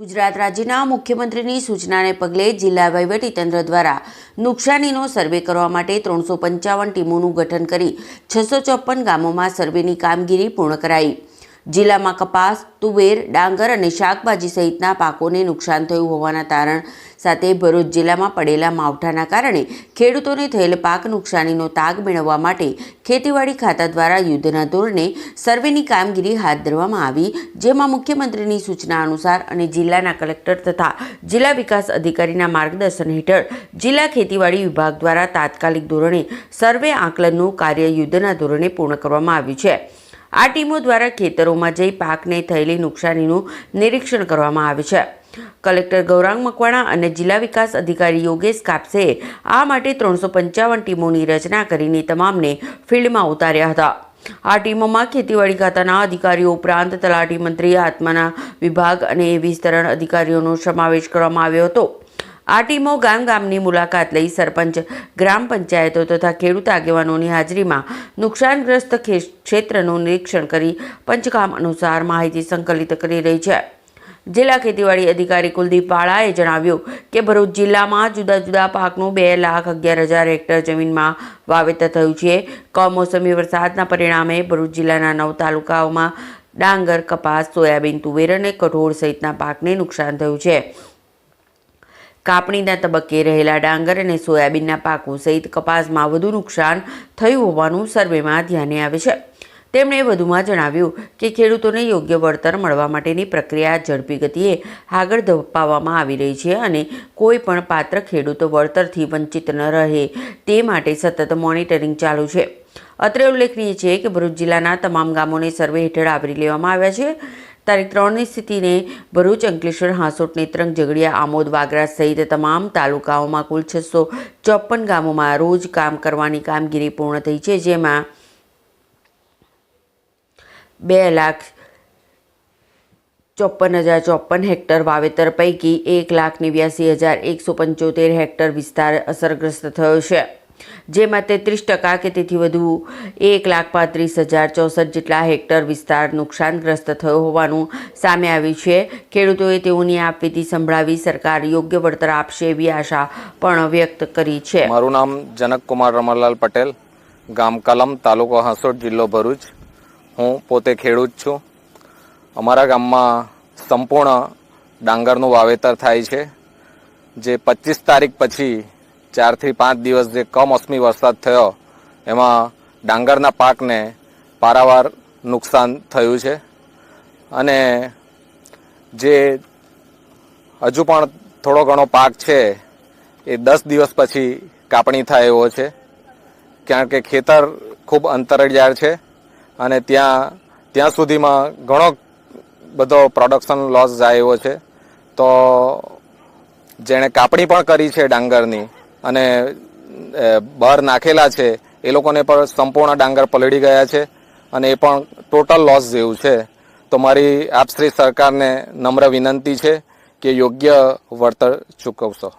ગુજરાત રાજ્યના મુખ્યમંત્રીની સૂચનાને પગલે જિલ્લા વહીવટીતંત્ર દ્વારા નુકસાનીનો સર્વે કરવા માટે ત્રણસો પંચાવન ટીમોનું ગઠન કરી છસો ચોપન ગામોમાં સર્વેની કામગીરી પૂર્ણ કરાઈ. જિલ્લામાં કપાસ, તુવેર, ડાંગર અને શાકભાજી સહિતના પાકોને નુકસાન થયું હોવાના તારણ સાથે ભરૂચ જિલ્લામાં પડેલા માવઠાના કારણે ખેડૂતોને થયેલ પાક નુકસાનીનો તાગ મેળવવા માટે ખેતીવાડી ખાતા દ્વારા યુદ્ધના ધોરણે સર્વેની કામગીરી હાથ ધરવામાં આવી, જેમાં મુખ્યમંત્રીની સૂચના અનુસાર અને જિલ્લાના કલેક્ટર તથા જિલ્લા વિકાસ અધિકારીના માર્ગદર્શન હેઠળ જિલ્લા ખેતીવાડી વિભાગ દ્વારા તાત્કાલિક ધોરણે સર્વે આકલનનું કાર્ય યુદ્ધના ધોરણે પૂર્ણ કરવામાં આવ્યું છે. આ ટીમો દ્વારા ખેતરોમાં જઈ પાકને થયેલી નુકસાનીનું નિરીક્ષણ કરવામાં આવે છે. કલેક્ટર ગૌરાંગ મકવાણા અને જિલ્લા વિકાસ અધિકારી યોગેશ કાપસે આ માટે ત્રણસો પંચાવન ટીમોની રચના કરીને તમામને ફિલ્ડમાં ઉતાર્યા હતા. આ ટીમોમાં ખેતીવાડી ખાતાના અધિકારીઓ ઉપરાંત તલાટી મંત્રી, આત્માના વિભાગ અને વિસ્તરણ અધિકારીઓનો સમાવેશ કરવામાં આવ્યો હતો. આ ટીમો ગામ ગામની મુલાકાત લઈ સરપંચ, ગ્રામ પંચાયતો તથા ખેડૂત આગેવાનોની હાજરીમાં નુકસાનગ્રસ્ત ક્ષેત્રનું નિરીક્ષણ કરી પંચકામ અનુસાર માહિતી સંકલિત કરી રહી છે. જિલ્લા ખેતીવાડી અધિકારી કુલદીપ વાળાએ જણાવ્યું કે ભરૂચ જિલ્લામાં જુદા જુદા પાકનું બે લાખ અગિયાર હજાર હેક્ટર જમીનમાં વાવેતર થયું છે. કમોસમી વરસાદના પરિણામે ભરૂચ જિલ્લાના નવ તાલુકાઓમાં ડાંગર, કપાસ, સોયાબીન, તુવેર અને કઠોળ સહિતના પાકને નુકસાન થયું છે. કાપણીના તબક્કે રહેલા ડાંગર અને સોયાબીનના પાકો સહિત કપાસમાં વધુ નુકસાન થયું હોવાનું સર્વેમાં ધ્યાને આવે છે. તેમણે વધુમાં જણાવ્યું કે ખેડૂતોને યોગ્ય વળતર મળવા માટેની પ્રક્રિયા ઝડપી ગતિએ આગળ ધપાવવામાં આવી રહી છે અને કોઈ પણ પાત્ર ખેડૂતો વળતરથી વંચિત ન રહે તે માટે સતત મોનિટરિંગ ચાલુ છે. અત્રે ઉલ્લેખનીય છે કે ભરૂચ જિલ્લાના તમામ ગામોને સર્વે હેઠળ આવરી લેવામાં આવ્યા છે. તારીખ ત્રણની સ્થિતિને ભરૂચ, અંકલેશ્વર, હાંસોટ નેત્રંગ ઝઘડિયા, આમોદ, વાગરા સહિત તમામ તાલુકાઓમાં કુલ છસો ચોપન ગામોમાં રોજ કામ કરવાની કામગીરી પૂર્ણ થઈ છે, જેમાં બે લાખ ચોપન હજાર ચોપન હેક્ટર વાવેતર પૈકી એક લાખ નેવ્યાસી હજાર એકસો પંચોતેર હેક્ટર વિસ્તાર અસરગ્રસ્ત થયો છે. જેમાં તેત્રીસ ટકા કે તેથી વધુ એક લાખ પાંત્રીસ હજાર ચોસઠ જેટલા હેક્ટર વિસ્તાર નુકસાનગ્રસ્ત થયો હોવાનું સામે આવ્યું છે. ખેડૂતોએ તેઓની આપવીતી સંભળાવી સરકાર યોગ્ય વળતર આપશે એવી આશા પણ વ્યક્ત કરી છે. મારું નામ જનક કુમાર રમણલાલ પટેલ, ગામ કલમ, તાલુકો હાંસોટ, જિલ્લો ભરૂચ. હું પોતે ખેડૂત છું. અમારા ગામમાં સંપૂર્ણ ડાંગરનું વાવેતર થાય છે. જે પચીસ તારીખ પછી ચારથી પાંચ દિવસ જે કમોસમી વરસાદ થયો, એમાં ડાંગરના પાકને પારાવાર નુકસાન થયું છે. અને જે હજુ પણ થોડો ઘણો પાક છે, એ દસ દિવસ પછી કાપણી થાય એવો છે. કારણ કે ખેતર ખૂબ અંતરિયાળ છે અને ત્યાં ત્યાં સુધીમાં ઘણો બધો પ્રોડક્શન લોસ જાય એવો છે. તો જેણે કાપણી પણ કરી છે ડાંગરની અને બહાર નાખેલા છે, એ લોકોને પણ સંપૂર્ણ ડાંગર પલળી ગયા છે અને એ પણ ટોટલ લોસ જેવું છે. તો મારી આપશ્રી સરકારને નમ્ર વિનંતી છે કે યોગ્ય વળતર ચૂકવશો.